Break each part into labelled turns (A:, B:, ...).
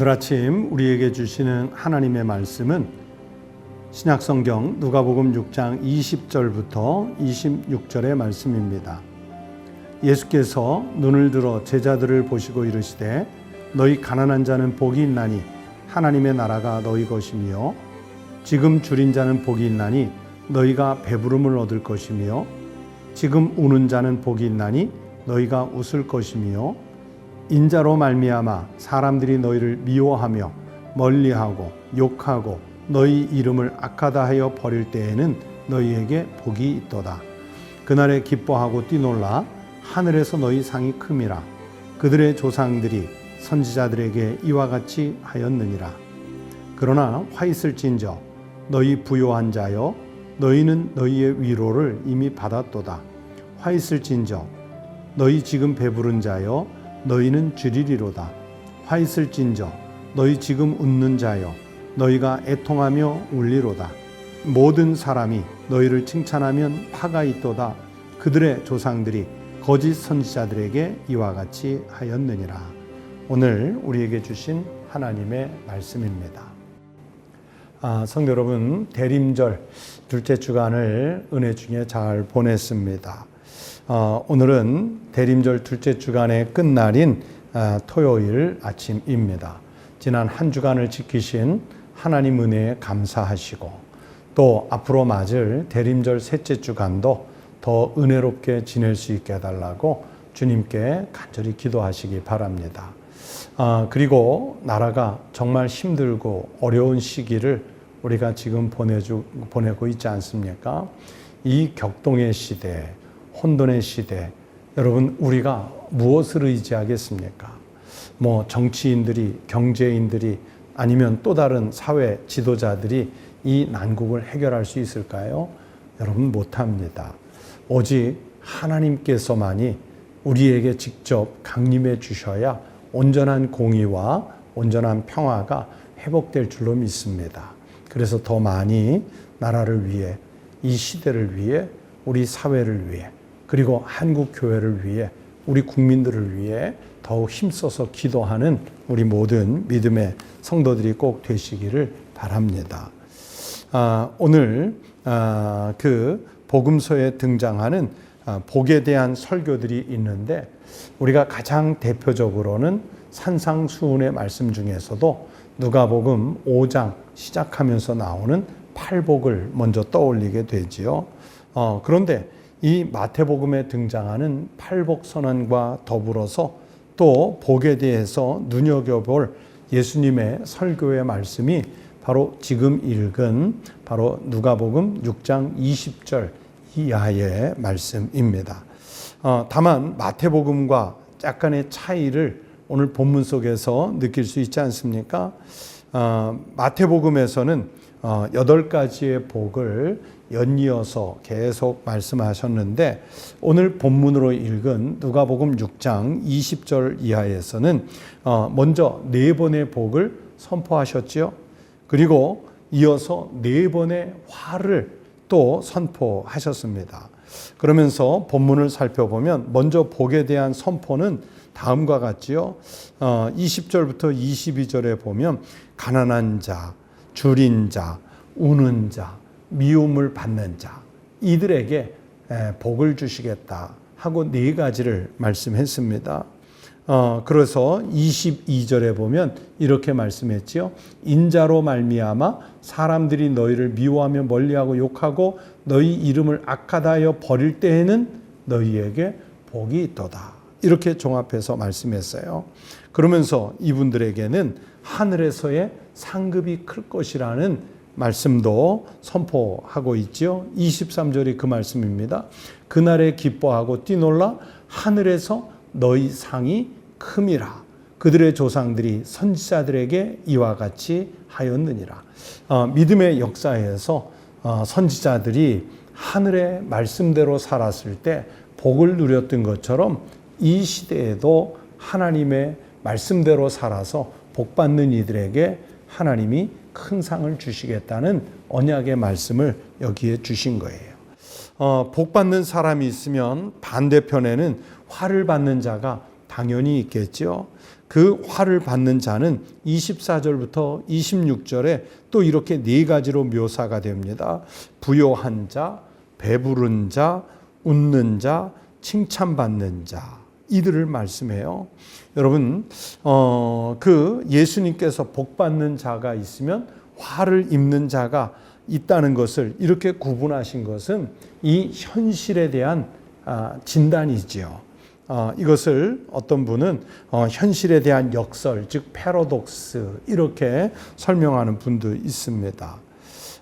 A: 오늘 아침 우리에게 주시는 하나님의 말씀은 신약성경 누가복음 6장 20절부터 26절의 말씀입니다. 예수께서 눈을 들어 제자들을 보시고 이르시되 너희 가난한 자는 복이 있나니 하나님의 나라가 너희 것이며 지금 줄인 자는 복이 있나니 너희가 배부름을 얻을 것이며 지금 우는 자는 복이 있나니 너희가 웃을 것이며 인자로 말미암아 사람들이 너희를 미워하며 멀리하고 욕하고 너희 이름을 악하다 하여 버릴 때에는 너희에게 복이 있도다. 그날에 기뻐하고 뛰놀라 하늘에서 너희 상이 큼이라. 그들의 조상들이 선지자들에게 이와 같이 하였느니라. 그러나 화 있을진저 너희 부요한 자여 너희는 너희의 위로를 이미 받았도다. 화 있을진저 너희 지금 배부른 자여 너희는 주리리로다. 화 있을진저 너희 지금 웃는 자여 너희가 애통하며 울리로다. 모든 사람이 너희를 칭찬하면 화가 있도다. 그들의 조상들이 거짓 선지자들에게 이와 같이 하였느니라. 오늘 우리에게 주신 하나님의 말씀입니다. 아, 성도 여러분, 대림절 둘째 주간을 은혜 중에 잘 보냈습니다. 어, 오늘은 대림절 둘째 주간의 끝날인 어, 토요일 아침입니다. 지난 한 주간을 지키신 하나님 은혜에 감사하시고 또 앞으로 맞을 대림절 셋째 주간도 더 은혜롭게 지낼 수 있게 해달라고 주님께 간절히 기도하시기 바랍니다. 아, 그리고 나라가 정말 힘들고 어려운 시기를 우리가 지금 보내주, 보내고 있지 않습니까? 이 격동의 시대, 혼돈의 시대, 여러분, 우리가 무엇을 의지하겠습니까? 뭐, 정치인들이, 경제인들이, 아니면 또 다른 사회 지도자들이 이 난국을 해결할 수 있을까요? 여러분, 못합니다. 오직 하나님께서만이 우리에게 직접 강림해 주셔야 온전한 공의와 온전한 평화가 회복될 줄로 믿습니다. 그래서 더 많이 나라를 위해, 이 시대를 위해, 우리 사회를 위해, 그리고 한국 교회를 위해, 우리 국민들을 위해 더욱 힘써서 기도하는 우리 모든 믿음의 성도들이 꼭 되시기를 바랍니다. 아, 오늘 아, 그 복음서에 등장하는 아, 복에 대한 설교들이 있는데 우리가 가장 대표적으로는 산상수훈의 말씀 중에서도 누가복음 5장 시작하면서 나오는 팔복을 먼저 떠올리게 되지요. 어, 그런데 이 마태복음에 등장하는 팔복 선언과 더불어서 또 복에 대해서 눈여겨볼 예수님의 설교의 말씀이 바로 지금 읽은 바로 누가복음 6장 20절 이하의 말씀입니다. 어, 다만 마태복음과 약간의 차이를 오늘 본문 속에서 느낄 수 있지 않습니까? 어, 마태복음에서는 어, 여덟 가지의 복을 연이어서 계속 말씀하셨는데 오늘 본문으로 읽은 누가복음 6장 20절 이하에서는 어, 먼저 네 번의 복을 선포하셨지요. 그리고 이어서 네 번의 화를 또 선포하셨습니다. 그러면서 본문을 살펴보면 먼저 복에 대한 선포는 다음과 같지요. 어, 20절부터 22절에 보면 가난한 자, 줄인 자, 우는 자, 미움을 받는 자 이들에게 복을 주시겠다 하고 네 가지를 말씀했습니다. 어, 그래서 22절에 보면 이렇게 말씀했지요. 인자로 말미암아 사람들이 너희를 미워하며 멀리하고 욕하고 너희 이름을 악하다하여 버릴 때에는 너희에게 복이 있도다. 이렇게 종합해서 말씀했어요. 그러면서 이분들에게는 하늘에서의 상급이 클 것이라는 말씀도 선포하고 있지요. 23절이 그 말씀입니다. 그날에 기뻐하고 뛰놀라 하늘에서 너희 상이 큼이라. 그들의 조상들이 선지자들에게 이와 같이 하였느니라. 어, 믿음의 역사에서 어, 선지자들이 하늘의 말씀대로 살았을 때 복을 누렸던 것처럼 이 시대에도 하나님의 말씀대로 살아서 복 받는 이들에게 하나님이 큰 상을 주시겠다는 언약의 말씀을 여기에 주신 거예요. 어, 복 받는 사람이 있으면 반대편에는 화를 받는 자가 당연히 있겠죠. 그 화를 받는 자는 24절부터 26절에 또 이렇게 네 가지로 묘사가 됩니다. 부요한 자, 배부른 자, 웃는 자, 칭찬받는 자. 이들을 말씀해요. 여러분, 어, 그 예수님께서 복 받는 자가 있으면 화를 입는 자가 있다는 것을 이렇게 구분하신 것은 이 현실에 대한 아, 진단이지요. 어, 이것을 어떤 분은 어, 현실에 대한 역설, 즉 패러독스 이렇게 설명하는 분도 있습니다.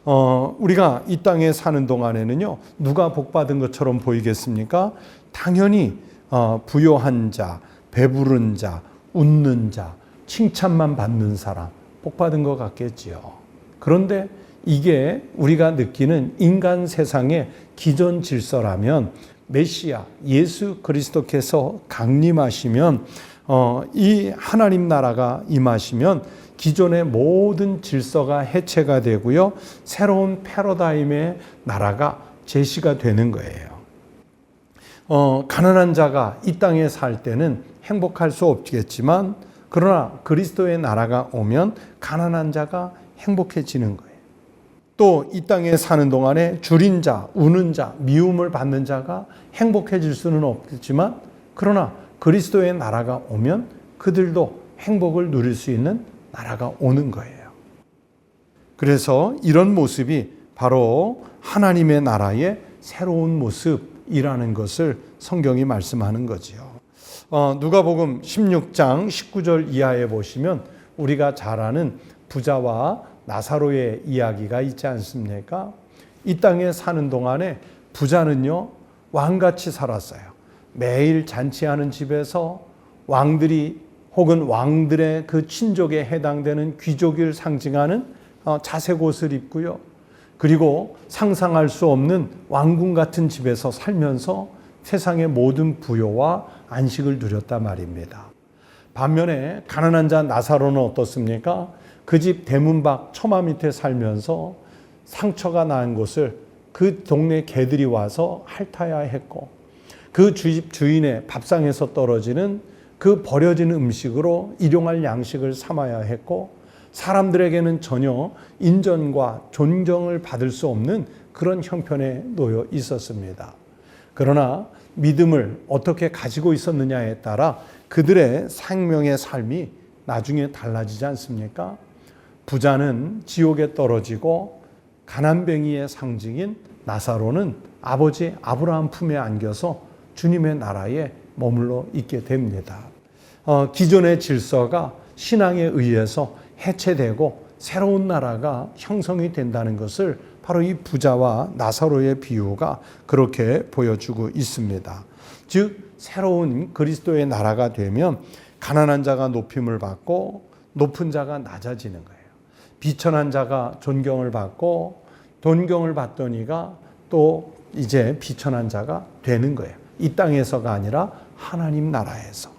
A: 어, 우리가 이 땅에 사는 동안에는요, 누가 복 받은 것처럼 보이겠습니까? 당연히 어, 부요한 자, 배부른 자, 웃는 자, 칭찬만 받는 사람, 복 받은 것 같겠지요. 그런데 이게 우리가 느끼는 인간 세상의 기존 질서라면 메시아 예수 그리스도께서 강림하시면 어, 이 하나님 나라가 임하시면 기존의 모든 질서가 해체가 되고요 새로운 패러다임의 나라가 제시가 되는 거예요. 어, 가난한 자가 이 땅에 살 때는 행복할 수 없겠지만 그러나 그리스도의 나라가 오면 가난한 자가 행복해지는 거예요. 또 이 땅에 사는 동안에 줄인 자, 우는 자, 미움을 받는 자가 행복해질 수는 없겠지만 그러나 그리스도의 나라가 오면 그들도 행복을 누릴 수 있는 나라가 오는 거예요. 그래서 이런 모습이 바로 하나님의 나라의 새로운 모습이라는 것을 성경이 말씀하는 거지요. 어, 누가복음 16장 19절 이하에 보시면 우리가 잘 아는 부자와 나사로의 이야기가 있지 않습니까? 이 땅에 사는 동안에 부자는요, 왕같이 살았어요. 매일 잔치하는 집에서 왕들이 혹은 왕들의 그 친족에 해당되는 귀족을 상징하는 어, 자색 옷을 입고요. 그리고 상상할 수 없는 왕궁 같은 집에서 살면서 세상의 모든 부요와 안식을 누렸단 말입니다. 반면에 가난한 자 나사로는 어떻습니까? 그 집 대문 밖 처마 밑에 살면서 상처가 난 곳을 그 동네 개들이 와서 핥아야 했고 그 주집 주인의 밥상에서 떨어지는 그 버려진 음식으로 일용할 양식을 삼아야 했고 사람들에게는 전혀 인정과 존경을 받을 수 없는 그런 형편에 놓여 있었습니다. 그러나 믿음을 어떻게 가지고 있었느냐에 따라 그들의 생명의 삶이 나중에 달라지지 않습니까? 부자는 지옥에 떨어지고 가난뱅이의 상징인 나사로는 아버지 아브라함 품에 안겨서 주님의 나라에 머물러 있게 됩니다. 어, 기존의 질서가 신앙에 의해서 해체되고 새로운 나라가 형성이 된다는 것을 바로 이 부자와 나사로의 비유가 그렇게 보여주고 있습니다. 즉 새로운 그리스도의 나라가 되면 가난한 자가 높임을 받고 높은 자가 낮아지는 거예요. 비천한 자가 존경을 받고 존경을 받더니가 또 이제 비천한 자가 되는 거예요. 이 땅에서가 아니라 하나님 나라에서.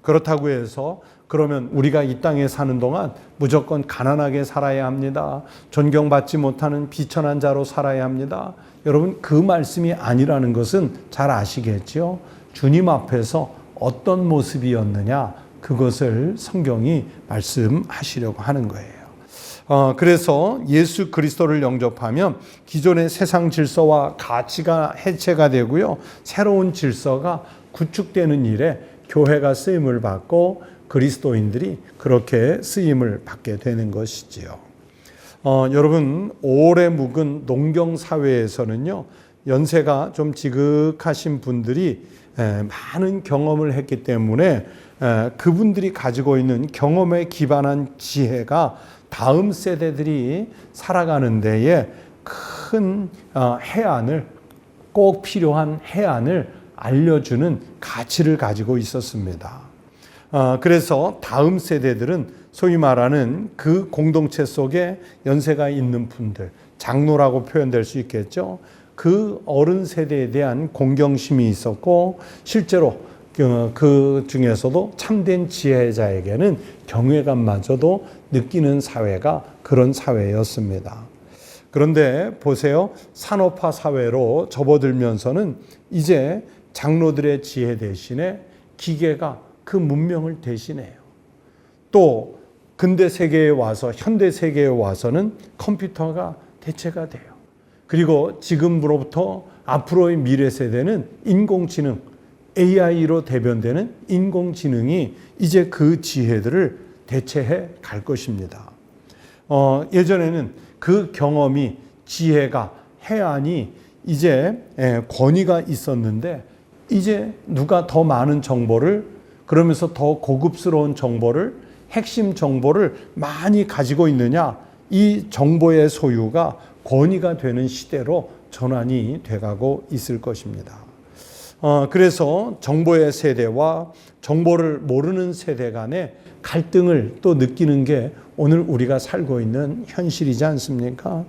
A: 그렇다고 해서 그러면 우리가 이 땅에 사는 동안 무조건 가난하게 살아야 합니다. 존경받지 못하는 비천한 자로 살아야 합니다. 여러분 그 말씀이 아니라는 것은 잘 아시겠죠? 주님 앞에서 어떤 모습이었느냐 그것을 성경이 말씀하시려고 하는 거예요. 어, 그래서 예수 그리스도를 영접하면 기존의 세상 질서와 가치가 해체가 되고요. 새로운 질서가 구축되는 일에 교회가 쓰임을 받고 그리스도인들이 그렇게 쓰임을 받게 되는 것이지요. 어, 여러분 오래 묵은 농경 사회에서는요 연세가 좀 지극하신 분들이 에, 많은 경험을 했기 때문에 에, 그분들이 가지고 있는 경험에 기반한 지혜가 다음 세대들이 살아가는 데에 큰 어, 해안을 꼭 필요한 해안을 알려주는 가치를 가지고 있었습니다. 어, 그래서 다음 세대들은 소위 말하는 그 공동체 속에 연세가 있는 분들, 장로라고 표현될 수 있겠죠. 그 어른 세대에 대한 공경심이 있었고 실제로 그, 그 중에서도 참된 지혜자에게는 경외감마저도 느끼는 사회가 그런 사회였습니다. 그런데 보세요. 산업화 사회로 접어들면서는 이제 장로들의 지혜 대신에 기계가 그 문명을 대신해요. 또 근대 세계에 와서 현대 세계에 와서는 컴퓨터가 대체가 돼요. 그리고 지금으로부터 앞으로의 미래 세대는 인공지능 AI로 대변되는 인공지능이 이제 그 지혜들을 대체해 갈 것입니다. 어, 예전에는 그 경험이 지혜가 해안이 이제 예, 권위가 있었는데 이제 누가 더 많은 정보를 그러면서 더 고급스러운 정보를 핵심 정보를 많이 가지고 있느냐 이 정보의 소유가 권위가 되는 시대로 전환이 돼가고 있을 것입니다. 어, 그래서 정보의 세대와 정보를 모르는 세대 간의 갈등을 또 느끼는 게 오늘 우리가 살고 있는 현실이지 않습니까?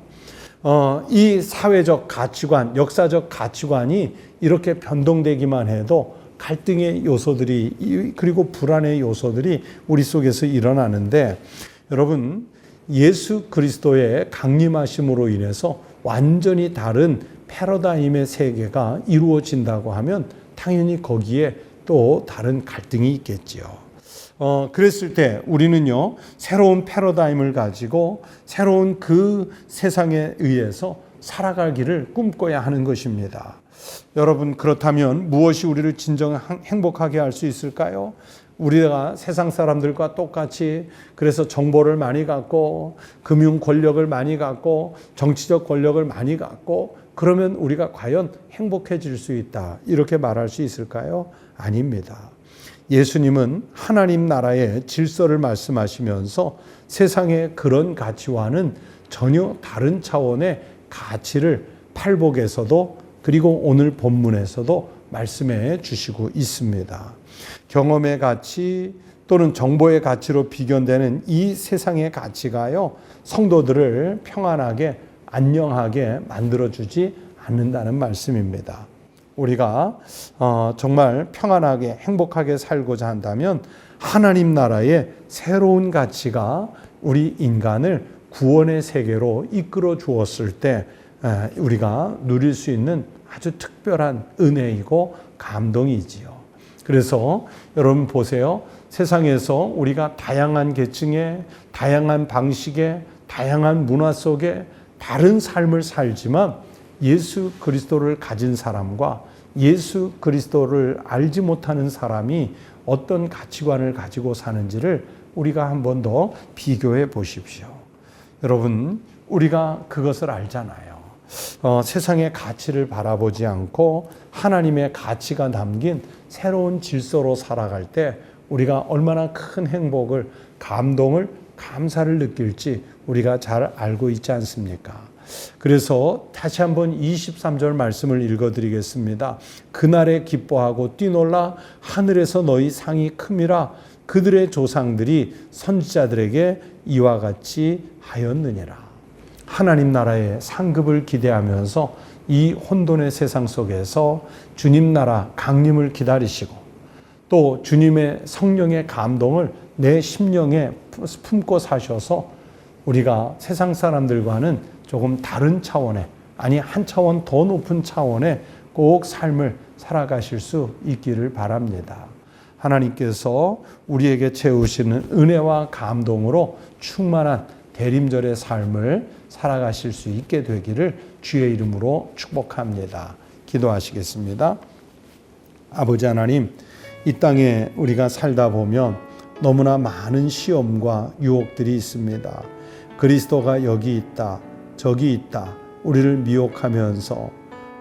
A: 어, 이 사회적 가치관, 역사적 가치관이 이렇게 변동되기만 해도 갈등의 요소들이 그리고 불안의 요소들이 우리 속에서 일어나는데 여러분 예수 그리스도의 강림하심으로 인해서 완전히 다른 패러다임의 세계가 이루어진다고 하면 당연히 거기에 또 다른 갈등이 있겠지요. 어, 그랬을 때 우리는요, 새로운 패러다임을 가지고 새로운 그 세상에 의해서 살아가기를 꿈꿔야 하는 것입니다. 여러분, 그렇다면 무엇이 우리를 진정 행복하게 할 수 있을까요? 우리가 세상 사람들과 똑같이 그래서 정보를 많이 갖고 금융 권력을 많이 갖고 정치적 권력을 많이 갖고 그러면 우리가 과연 행복해질 수 있다. 이렇게 말할 수 있을까요? 아닙니다. 예수님은 하나님 나라의 질서를 말씀하시면서 세상의 그런 가치와는 전혀 다른 차원의 가치를 팔복에서도 그리고 오늘 본문에서도 말씀해 주시고 있습니다. 경험의 가치 또는 정보의 가치로 비견되는 이 세상의 가치가요, 성도들을 평안하게, 안녕하게 만들어주지 않는다는 말씀입니다. 우리가 어, 정말 평안하게, 행복하게 살고자 한다면 하나님 나라의 새로운 가치가 우리 인간을 구원의 세계로 이끌어 주었을 때 우리가 누릴 수 있는 아주 특별한 은혜이고 감동이지요. 그래서 여러분 보세요. 세상에서 우리가 다양한 계층의 다양한 방식의 다양한 문화 속에 다른 삶을 살지만 예수 그리스도를 가진 사람과 예수 그리스도를 알지 못하는 사람이 어떤 가치관을 가지고 사는지를 우리가 한 번 더 비교해 보십시오. 여러분, 우리가 그것을 알잖아요. 어, 세상의 가치를 바라보지 않고 하나님의 가치가 담긴 새로운 질서로 살아갈 때 우리가 얼마나 큰 행복을, 감동을, 감사를 느낄지 우리가 잘 알고 있지 않습니까? 그래서 다시 한번 23절 말씀을 읽어 드리겠습니다. 그날에 기뻐하고 뛰놀라 하늘에서 너희 상이 큼이라 그들의 조상들이 선지자들에게 이와 같이 하였느니라. 하나님 나라의 상급을 기대하면서 이 혼돈의 세상 속에서 주님 나라 강림을 기다리시고 또 주님의 성령의 감동을 내 심령에 품고 사셔서 우리가 세상 사람들과는 조금 다른 차원의 아니 한 차원 더 높은 차원의 꼭 삶을 살아가실 수 있기를 바랍니다. 하나님께서 우리에게 채우시는 은혜와 감동으로 충만한 대림절의 삶을 살아가실 수 있게 되기를 주의 이름으로 축복합니다. 기도하시겠습니다. 아버지 하나님, 이 땅에 우리가 살다 보면 너무나 많은 시험과 유혹들이 있습니다. 그리스도가 여기 있다, 저기 있다, 우리를 미혹하면서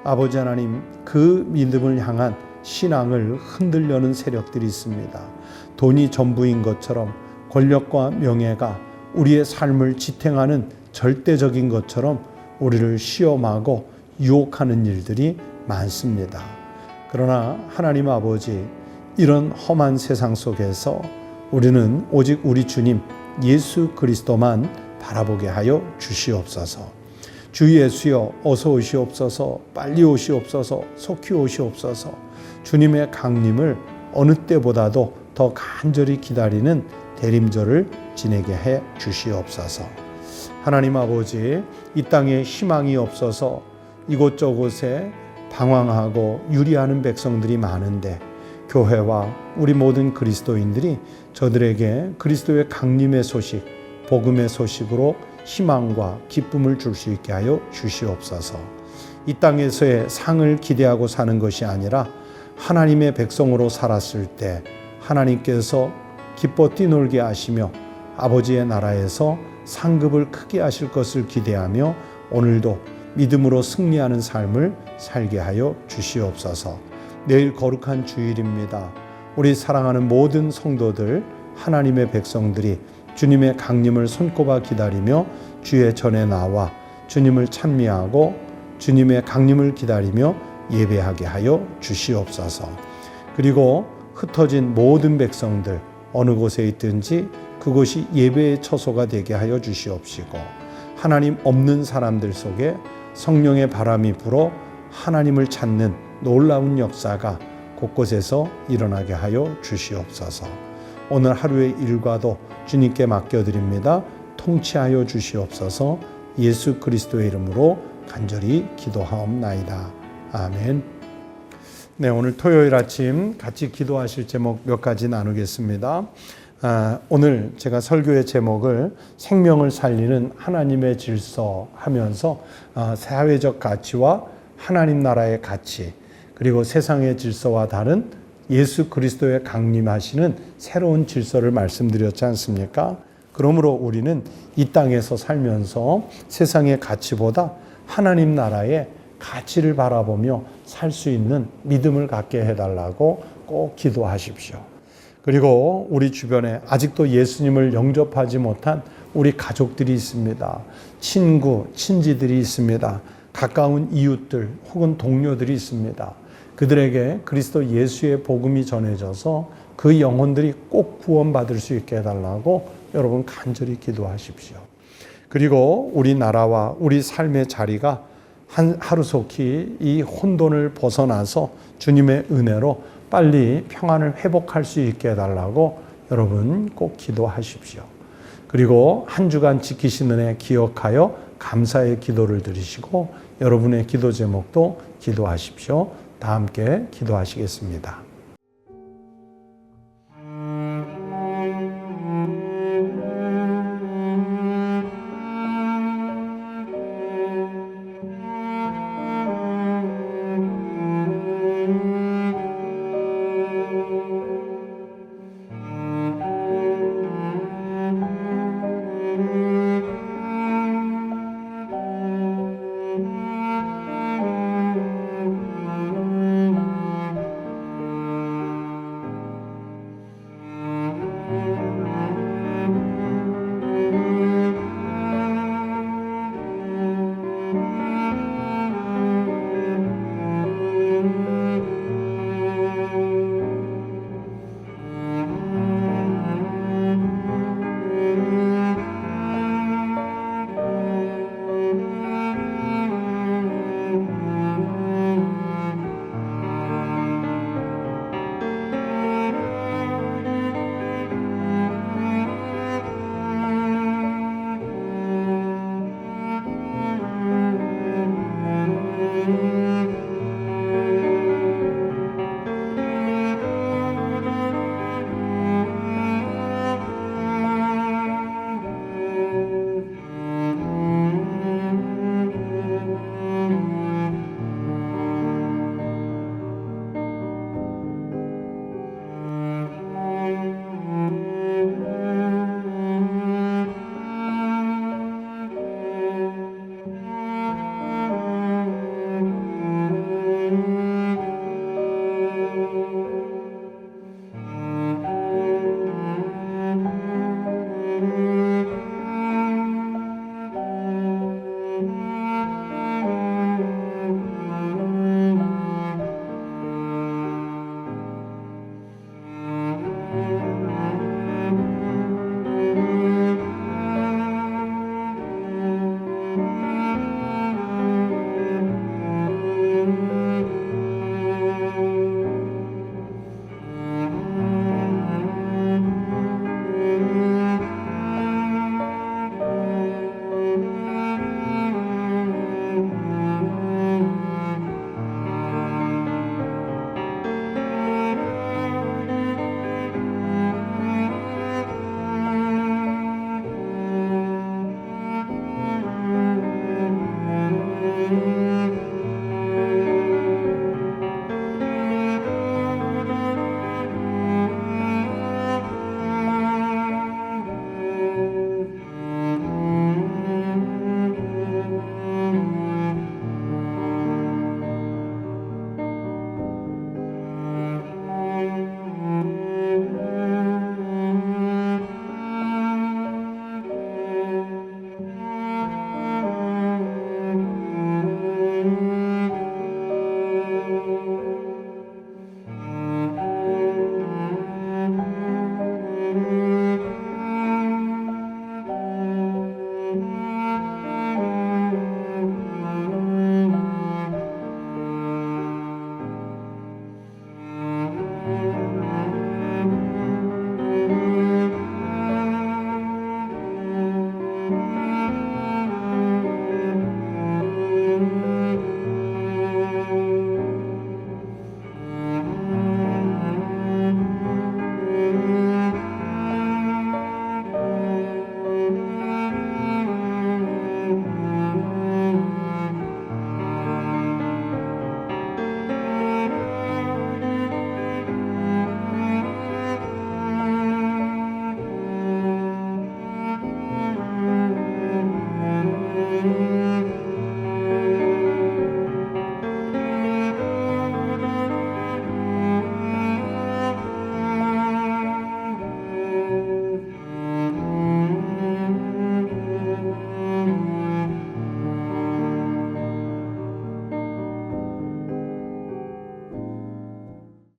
A: 아버지 하나님 그 믿음을 향한 신앙을 흔들려는 세력들이 있습니다. 돈이 전부인 것처럼 권력과 명예가 우리의 삶을 지탱하는 절대적인 것처럼 우리를 시험하고 유혹하는 일들이 많습니다. 그러나 하나님 아버지, 이런 험한 세상 속에서 우리는 오직 우리 주님 예수 그리스도만 바라보게 하여 주시옵소서. 주 예수여 어서 오시옵소서 빨리 오시옵소서 속히 오시옵소서 주님의 강림을 어느 때보다도 더 간절히 기다리는 대림절을 지내게 해 주시옵소서. 하나님 아버지, 이 땅에 희망이 없어서 이곳저곳에 방황하고 유리하는 백성들이 많은데 교회와 우리 모든 그리스도인들이 저들에게 그리스도의 강림의 소식, 복음의 소식으로 희망과 기쁨을 줄 수 있게 하여 주시옵소서. 이 땅에서의 상을 기대하고 사는 것이 아니라 하나님의 백성으로 살았을 때 하나님께서 기뻐 뛰놀게 하시며 아버지의 나라에서 상급을 크게 하실 것을 기대하며 오늘도 믿음으로 승리하는 삶을 살게 하여 주시옵소서. 내일 거룩한 주일입니다. 우리 사랑하는 모든 성도들, 하나님의 백성들이 주님의 강림을 손꼽아 기다리며 주의 전에 나와 주님을 찬미하고 주님의 강림을 기다리며 예배하게 하여 주시옵소서. 그리고 흩어진 모든 백성들 어느 곳에 있든지 그곳이 예배의 처소가 되게 하여 주시옵시고 하나님 없는 사람들 속에 성령의 바람이 불어 하나님을 찾는 놀라운 역사가 곳곳에서 일어나게 하여 주시옵소서. 오늘 하루의 일과도 주님께 맡겨드립니다. 통치하여 주시옵소서. 예수 그리스도의 이름으로 간절히 기도하옵나이다. 아멘. 네, 오늘 토요일 아침 같이 기도하실 제목 몇 가지 나누겠습니다. 아, 오늘 제가 설교의 제목을 생명을 살리는 하나님의 질서 하면서 아, 사회적 가치와 하나님 나라의 가치 그리고 세상의 질서와 다른 예수 그리스도의 강림하시는 새로운 질서를 말씀드렸지 않습니까? 그러므로 우리는 이 땅에서 살면서 세상의 가치보다 하나님 나라의 가치를 바라보며 살 수 있는 믿음을 갖게 해달라고 꼭 기도하십시오. 그리고 우리 주변에 아직도 예수님을 영접하지 못한 우리 가족들이 있습니다. 친구, 친지들이 있습니다. 가까운 이웃들 혹은 동료들이 있습니다. 그들에게 그리스도 예수의 복음이 전해져서 그 영혼들이 꼭 구원받을 수 있게 해달라고 여러분 간절히 기도하십시오. 그리고 우리나라와 우리 삶의 자리가 한 하루속히 이 혼돈을 벗어나서 주님의 은혜로 빨리 평안을 회복할 수 있게 해달라고 여러분 꼭 기도하십시오. 그리고 한 주간 지키신 은혜 기억하여 감사의 기도를 드리시고 여러분의 기도 제목도 기도하십시오. 다 함께 기도하시겠습니다.